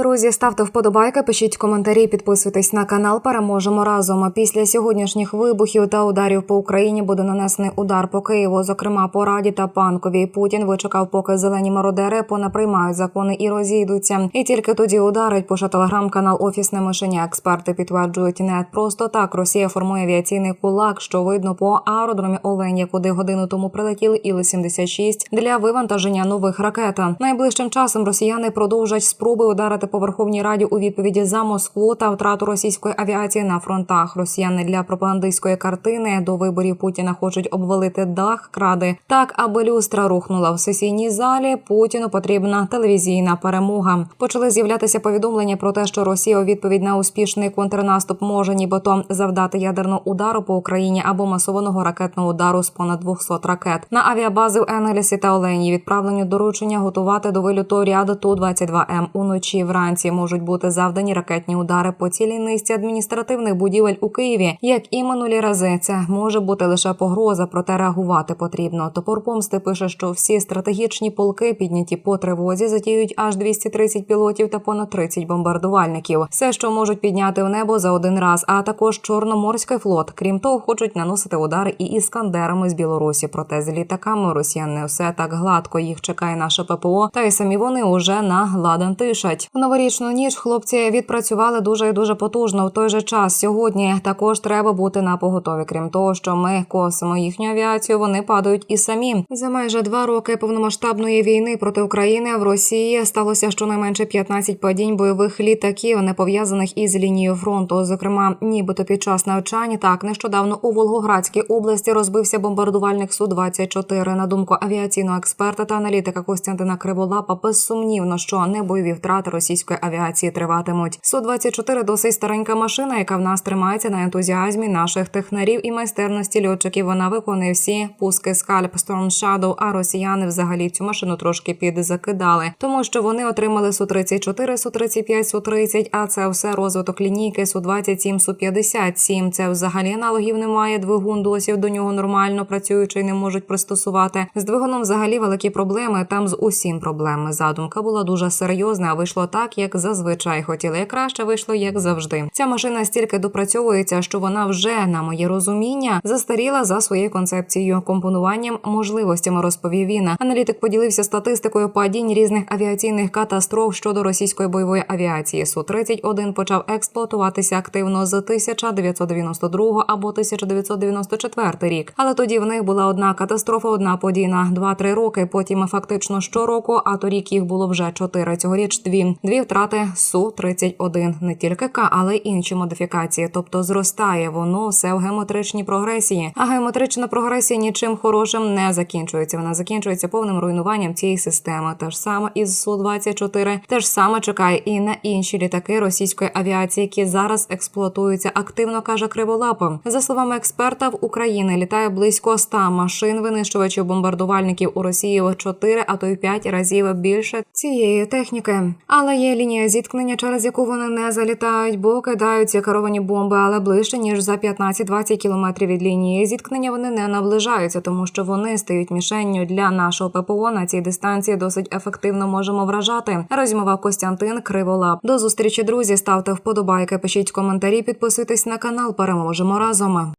Друзі, ставте вподобайки, пишіть коментарі, підписуйтесь на канал. Переможемо разом. А Після сьогоднішніх вибухів та ударів по Україні буде нанесений удар по Києву, зокрема по Раді та Панкові. Путін вичекав, поки зелені мародери понаприймають закони і розійдуться. І тільки тоді ударить. Пише телеграм-канал Офісне мишеня. Експерти підтверджують, не просто так. Росія формує авіаційний кулак, що видно по аеродромі Оленя, куди годину тому прилетіли іли 76 для вивантаження нових ракет. Найближчим часом росіяни продовжать спроби ударити по Верховній Раді у відповіді за Москву та втрату російської авіації на фронтах. Росіяни для пропагандистської картини до виборів Путіна хочуть обвалити дах кради так, аби люстра рухнула в сесійній залі. Путіну потрібна телевізійна перемога. Почали з'являтися повідомлення про те, що Росія у відповідь на успішний контрнаступ може нібито завдати ядерного удару по Україні або масованого ракетного удару з понад 200 ракет на авіабази в Енгельсі та Олені. Відправлені доручення готувати до вильоту ряду ту 22 м уночі. Вранці можуть бути завдані ракетні удари по цілій низці адміністративних будівель у Києві, як і минулі рази. Це може бути лише погроза, проте реагувати потрібно. Топор помсти пише, що всі стратегічні полки підняті по тривозі затіють аж 230 пілотів та понад 30 бомбардувальників. Все, що можуть підняти в небо за один раз, а також Чорноморський флот. Крім того, хочуть наносити удари і іскандерами з Білорусі. Проте з літаками росіян не все так гладко. Їх чекає наше ППО, та й самі вони уже тишать. Новорічну ніч хлопці відпрацювали дуже і дуже потужно. В той же час сьогодні також треба бути на поготові. Крім того, що ми косимо їхню авіацію, вони падають і самі. За майже два роки повномасштабної війни проти України в Росії сталося щонайменше 15 падінь бойових літаків, не пов'язаних із лінією фронту. Зокрема, нібито під час навчання так нещодавно у Волгоградській області розбився бомбардувальник су 24 На думку авіаційного експерта та аналітика Костянтина Криволапа, безсумнівно, що не бойові втрати російської авіації триватимуть. су 24 досить старенька машина, яка в нас тримається на ентузіазмі наших технарів і майстерності льотчиків. Вона виконує всі пуски скальп Storm Shadow, а росіяни взагалі цю машину трошки підзакидали, тому що вони отримали су 34 су 35 су 30 а це все розвиток лінійки су 27 су 57 Це взагалі аналогів немає. Двигун досі до нього нормально працюючий, не можуть пристосувати. З двигуном взагалі великі проблеми. Там з усім проблеми. Задумка була дуже серйозна. а Вийшло так, як зазвичай хотіли. Як краще вийшло, як завжди. Ця машина стільки допрацьовується, що вона вже на моє розуміння застаріла за своєю концепцією компонуванням можливостями. Розповів він. Аналітик поділився статистикою падінь різних авіаційних катастроф щодо російської бойової авіації. Су 31 почав експлуатуватися активно з 1992 або 1994 рік. Але тоді в них була одна катастрофа, одна подія на 2-3 роки. Потім фактично щороку, а торік їх було вже чотири. Цьогоріч дві дві втрати су 31 не тільки К, але й інші модифікації. Тобто зростає воно все в геометричній прогресії. А геометрична прогресія нічим хорошим не закінчується. Вона закінчується повним руйнуванням цієї системи. Те ж саме із су 24 те ж саме чекає і на інші літаки російської авіації, які зараз експлуатуються активно, каже Криволапа. За словами експерта, в Україні літає близько 100 машин винищувачів бомбардувальників у Росії в 4, а то й 5 разів більше цієї техніки. Але є лінія зіткнення, через яку вони не залітають, бо кидаються керовані бомби, але ближче ніж за 15-20 кілометрів від лінії зіткнення вони не наближаються, тому що вони стають мішенню для нашого ППО на цій дистанції. Досить ефективно можемо вражати. Розмовав Костянтин Криволап. До зустрічі, друзі. Ставте вподобайки, пишіть коментарі, підписуйтесь на канал. Переможемо разом.